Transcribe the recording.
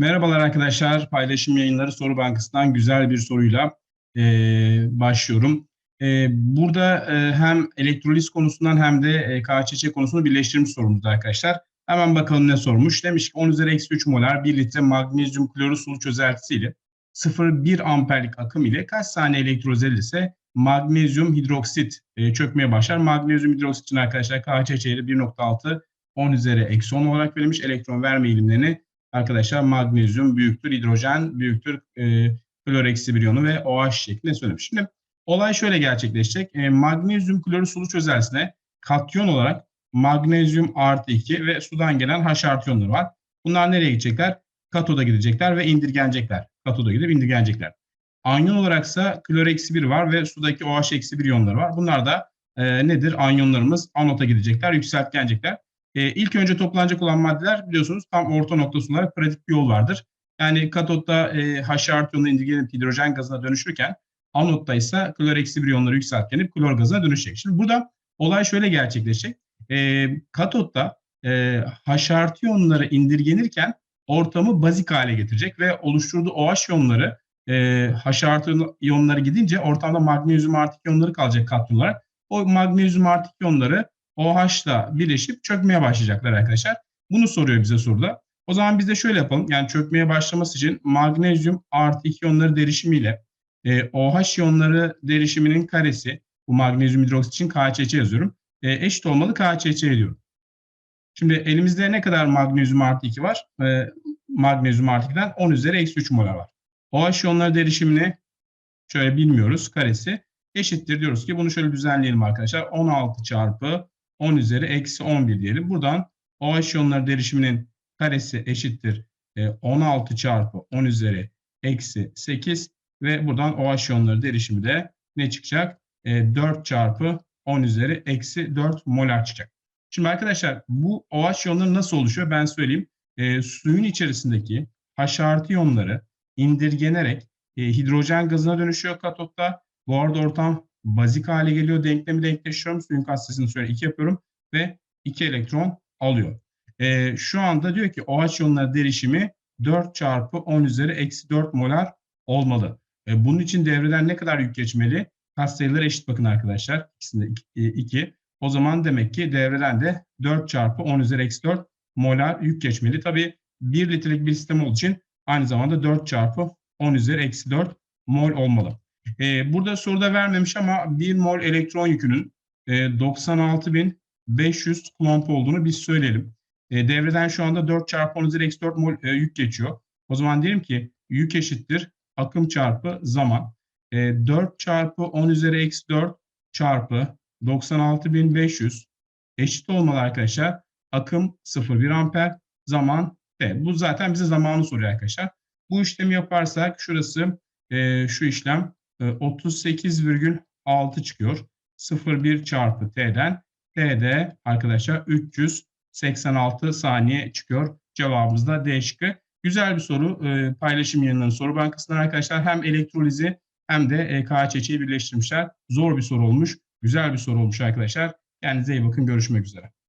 Merhabalar arkadaşlar. Paylaşım yayınları soru bankasından güzel bir soruyla e, başlıyorum. E, burada e, hem elektroliz konusundan hem de e, KÇÇ konusunu birleştirmiş sorumuzda arkadaşlar. Hemen bakalım ne sormuş. Demiş ki 10 üzeri eksi 3 molar 1 litre magnezyum kloru sulu çözeltisiyle 0,1 amperlik akım ile kaç saniye elektroliz edilirse magnezyum hidroksit e, çökmeye başlar. Magnezyum hidroksit için arkadaşlar KÇÇ ile 1.6 10 üzeri eksi 10 olarak verilmiş elektron verme eğilimlerini arkadaşlar magnezyum büyüktür, hidrojen büyüktür, e, klor eksi bir iyonu ve OH şeklinde söylemiş. Şimdi olay şöyle gerçekleşecek. E, magnezyum kloru sulu çözeltisine katyon olarak magnezyum artı 2 ve sudan gelen H artı iyonları var. Bunlar nereye gidecekler? Katoda gidecekler ve indirgenecekler. Katoda gidip indirgenecekler. Anyon olaraksa klor eksi 1 var ve sudaki OH eksi 1 iyonları var. Bunlar da e, nedir? Anyonlarımız anota gidecekler, yükseltgenecekler. E, ilk önce toplanacak olan maddeler biliyorsunuz tam orta noktası olarak pratik bir yol vardır. Yani katotta e, H artı indirgenip hidrojen gazına dönüşürken anotta ise klor eksi bir iyonları yükseltgenip klor gazına dönüşecek. Şimdi burada olay şöyle gerçekleşecek. E, katotta e, H artı indirgenirken ortamı bazik hale getirecek ve oluşturduğu OH iyonları e, H artı gidince ortamda magnezyum artı iyonları kalacak olarak. O magnezyum artı iyonları OH'la birleşip çökmeye başlayacaklar arkadaşlar. Bunu soruyor bize soruda. O zaman biz de şöyle yapalım. Yani çökmeye başlaması için magnezyum artı 2 iyonları derişimiyle e, OH iyonları derişiminin karesi bu magnezyum hidroksit için KÇC yazıyorum. E, eşit olmalı KÇC diyorum. Şimdi elimizde ne kadar magnezyum artı 2 var? E, magnezyum artı 2'den 10 üzeri eksi 3 molar var. OH iyonları derişimini şöyle bilmiyoruz. Karesi eşittir diyoruz ki bunu şöyle düzenleyelim arkadaşlar. 16 çarpı 10 üzeri eksi 11 diyelim. Buradan OH iyonları derişiminin karesi eşittir 16 çarpı 10 üzeri eksi 8 ve buradan OH iyonları derişimi de ne çıkacak? 4 çarpı 10 üzeri eksi 4 molar çıkacak. Şimdi arkadaşlar bu OH iyonları nasıl oluşuyor ben söyleyeyim. E, suyun içerisindeki H artı iyonları indirgenerek e, hidrojen gazına dönüşüyor katotta. Bu arada ortam bazik hale geliyor. Denklemi denkleştiriyorum. Suyun katsayısını şöyle 2 yapıyorum ve 2 elektron alıyor. E, şu anda diyor ki OH iyonları derişimi 4 çarpı 10 üzeri eksi 4 molar olmalı. E, bunun için devreden ne kadar yük geçmeli? Katsayıları eşit bakın arkadaşlar. İkisinde 2. O zaman demek ki devreden de 4 çarpı 10 üzeri eksi 4 molar yük geçmeli. Tabii 1 litrelik bir sistem olduğu için aynı zamanda 4 çarpı 10 üzeri eksi 4 mol olmalı. Ee, burada soruda vermemiş ama 1 mol elektron yükünün e, 96.500 klomp olduğunu biz söyleyelim. E, devreden şu anda 4 çarpı 10 üzeri eksi 4 mol e, yük geçiyor. O zaman diyelim ki yük eşittir akım çarpı zaman. E, 4 çarpı 10 üzeri eksi 4 çarpı 96.500 eşit olmalı arkadaşlar. Akım 0,1 amper, zaman T. Bu zaten bize zamanı soruyor arkadaşlar. Bu işlemi yaparsak şurası e, şu işlem 38,6 çıkıyor. 0,1 çarpı T'den. T'de arkadaşlar 386 saniye çıkıyor. Cevabımız da D şıkkı. Güzel bir soru. E, paylaşım yayınlarının soru bankasından arkadaşlar hem elektrolizi hem de e, KHÇ'yi birleştirmişler. Zor bir soru olmuş. Güzel bir soru olmuş arkadaşlar. Kendinize iyi bakın. Görüşmek üzere.